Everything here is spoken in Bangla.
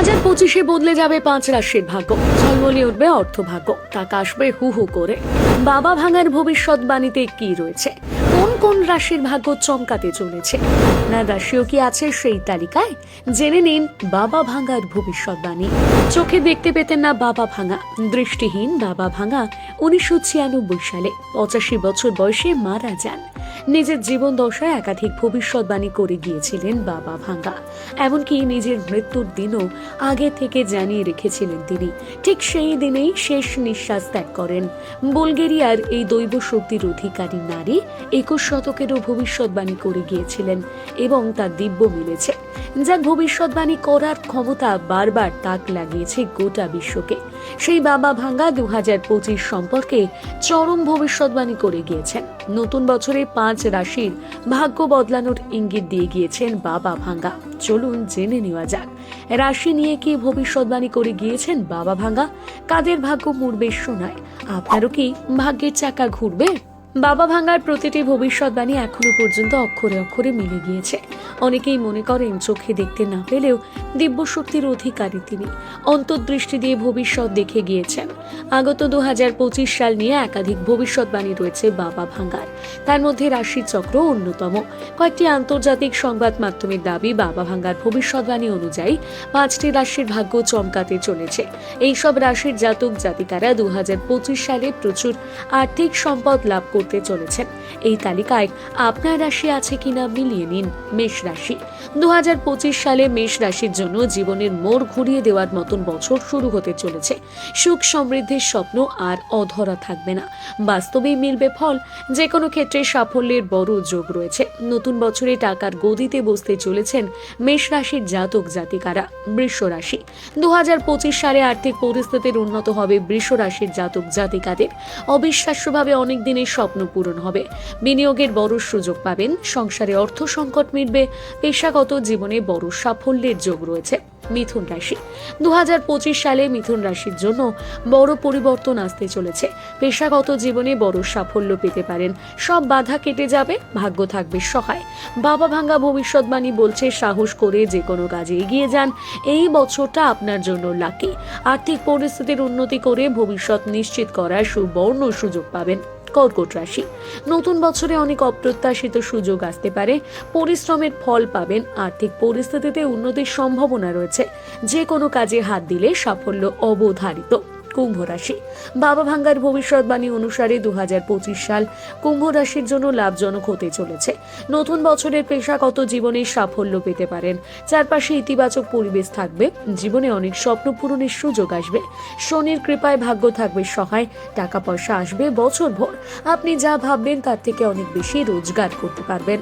হাজার পঁচিশে বদলে যাবে পাঁচ রাশির ভাগ্য। ঝলমলে উঠবে অর্থভাগ্য। টাকা আসবে হু হু করে। বাবা ভাঙার ভবিষ্যৎবাণীতে কি রয়েছে? কোন কোন রাশির ভাগ্য চমকাতে চলেছে? না রাশিও কি আছে সেই তালিকায়? জেনে নিন বাবা ভাঙার ভবিষ্যৎবাণী চোখে দেখতে পেতেন না বাবা ভাঙা। দৃষ্টিহীন বাবা ভাঙা উনিশশো ছিয়ানব্বই সালে। পঁচাশি বছর বয়সে মারা যান। নিজের জীবন দশায় একাধিক ভবিষ্যৎবাণী করে গিয়েছিলেন বাবা ভাঙ্গা। এমনকি নিজের মৃত্যুর দিনও আগে থেকে জানিয়ে রেখেছিলেন তিনি। ঠিক সেই দিনেই শেষ নিঃশ্বাস ত্যাগ করেন। বুলগেরিয়ার এই দৈব শক্তির অধিকারী নারী একুশ শতকেরও ভবিষ্যৎবাণী করে গিয়েছিলেন এবং তা দিব্য মিলেছে। যার ভবিষ্যৎবাণী করার ক্ষমতা বারবার তাক লাগিয়েছে গোটা বিশ্বকে। সেই বাবা ভাঙ্গা দু হাজার পঁচিশ সম্পর্কে চরম ভবিষ্যৎবাণী করে গিয়েছেন। নতুন বছরে পাঁচ রাশির ভাগ্য বদলানোর ইঙ্গিত দিয়ে গিয়েছেন বাবা ভাঙ্গা। চলুন জেনে নেওয়া যাক, রাশি নিয়ে কি ভবিষ্যৎবাণী করে গিয়েছেন বাবা ভাঙ্গা? কাদের ভাগ্য মুড়বে শোনায়। আপনারও কি ভাগ্যের চাকা ঘুরবে? বাবা ভাঙার প্রতিটি ভবিষ্যৎবাণী এখনও পর্যন্ত অক্ষরে অক্ষরে মিলে গিয়েছে। অনেকেই মনে করেন চোখে দেখতে না পেলেও দিব্যশক্তির অধিকারী তিনি। অন্তর্দৃষ্টি দিয়ে ভবিষ্যৎ দেখে গিয়েছেন। আগত দু হাজার পঁচিশ সাল নিয়ে একাধিক ভবিষ্যৎবাণী রয়েছে বাবা ভাঙ্গার। তার মধ্যে রাশি চক্র অন্যতম। কয়েকটি আন্তর্জাতিক সংবাদ মাধ্যমের দাবি বাবা ভাঙ্গার ভবিষ্যৎবাণী অনুযায়ী পাঁচটি রাশির ভাগ্য চমকাতে চলেছে। এইসব রাশির জাতক জাতিকারা দু হাজার পঁচিশ সালে প্রচুর আর্থিক সম্পদ লাভ করতে চলেছেন। এই তালিকায় আপনার রাশি আছে কিনা মিলিয়ে নিন মেষ রাশি। দু হাজার পঁচিশ সালে মেষ রাশির জন্য জীবনের মোড় ঘুরিয়ে দেওয়ার মতন বছর শুরু হতে চলেছে। সুখ সমৃদ্ধির স্বপ্ন আর অধরা থাকবে না। বাস্তবেই মিলবে ফল যে কোনো ক্ষেত্রে সাফল্যের বড় যোগ রয়েছে। নতুন বছরে টাকার গদিতে বসতে চলেছেন মেষ রাশির জাতক জাতিকারা, বৃষ রাশি। দু হাজার পঁচিশ সালে আর্থিক পরিস্থিতির উন্নত হবে বৃষ রাশির জাতক জাতিকাদের। অবিশ্বাস্যভাবে অনেক দিনের স্বপ্ন পূরণ হবে। বিনিয়োগের বড় সুযোগ পাবেন, সংসারে অর্থ সংকট মিটবে, পেশাগত জীবনে বড় সাফল্যের যোগ রয়েছে। মিথুন রাশি। দুহাজার পঁচিশ সালে মিথুন রাশির জন্য বড় পরিবর্তন আসতে চলেছে। পেশাগত জীবনে বড় সাফল্য পেতে পারেন। সব বাধা কেটে যাবে, ভাগ্য থাকবে সহায়। বাবা ভাঙ্গা ভবিষ্যৎবাণী বলছে, সাহস করে যে কোনো কাজে এগিয়ে যান। এই বছরটা আপনার জন্য লাকি আর্থিক পরিস্থিতির উন্নতি করে ভবিষ্যৎ নিশ্চিত করার সুবর্ণ সুযোগ পাবেন। কর্কট রাশি। নতুন বছরে অনেক অপ্রত্যাশিত সুযোগ আসতে পারে। পরিশ্রমের ফল পাবেন। আর্থিক পরিস্থিতিতে উন্নতির সম্ভাবনা রয়েছে। যে কোনো কাজে হাত দিলে সাফল্য অবধারিত। কুম্ভ রাশি। বাবা ভাঙ্গার ভবিষ্যৎবাণী অনুসারে দু সাল কুম্ভ রাশির জন্য লাভজনক হতে চলেছে। নতুন বছরের পেশাগত জীবনে সাফল্য পেতে পারেন। চারপাশে ইতিবাচক পরিবেশ থাকবে। জীবনে অনেক স্বপ্ন পূরণের সুযোগ আসবে। শনির কৃপায় ভাগ্য থাকবে সহায়। টাকা পয়সা আসবে বছর ভর। আপনি যা ভাববেন তার থেকে অনেক বেশি রোজগার করতে পারবেন।